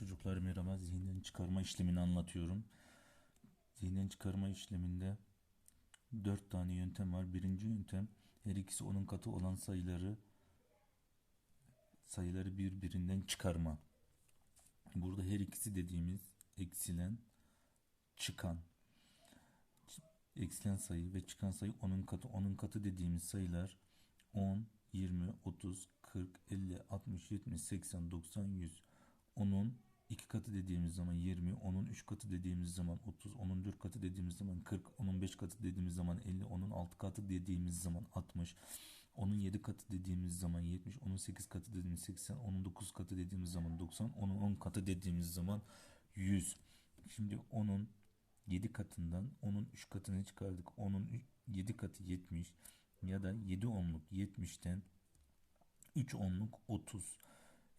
Çocuklar merhaba. Zihnen çıkarma işlemini anlatıyorum. Zihnen çıkarma işleminde dört tane yöntem var. Birinci yöntem her ikisi onun katı olan sayıları sayıları birbirinden çıkarma. Burada her ikisi dediğimiz eksilen, çıkan, eksilen sayı ve çıkan sayı onun katı. Onun katı dediğimiz sayılar 10, 20, 30, 40, 50, 60, 70, 80, 90, 100. Onun iki katı dediğimiz zaman 20, onun üç katı dediğimiz zaman 30, onun dört katı dediğimiz zaman 40, onun beş katı dediğimiz zaman 50, onun altı katı dediğimiz zaman 60, onun yedi katı dediğimiz zaman 70, onun sekiz katı dediğimiz 80, onun dokuz katı dediğimiz zaman 90, onun on katı dediğimiz zaman 100. Şimdi onun 7 katından onun 3 katını çıkardık. Onun 7 katı 70 ya da 7 onluk 70'ten 3 onluk 30.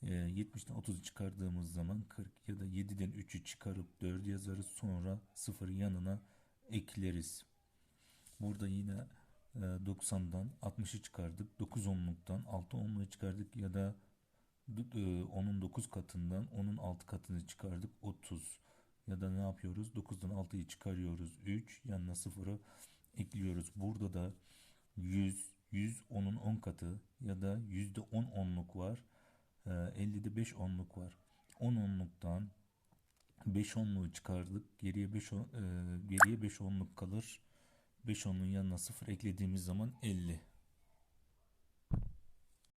Ee, 70'ten 30'u çıkardığımız zaman 40 ya da 7'den 3'ü çıkarıp 4 yazarız. Sonra 0 yanına ekleriz. Burada yine e, 90'dan 60'ı çıkardık. 9 onluktan 6 onluğu çıkardık ya da e, onun 9 katından onun 6 katını çıkardık 30 ya da ne yapıyoruz 9'dan 6'yı çıkarıyoruz 3 yanına 0'ı ekliyoruz burada da 100 100 onun 10 katı ya da yüzde 10 onluk var e, 50'de 5 onluk var. 10 onluktan 5 onluğu çıkardık. Geriye 5 on- e, geriye 5 onluk kalır. 5 onluğun yanına 0 eklediğimiz zaman 50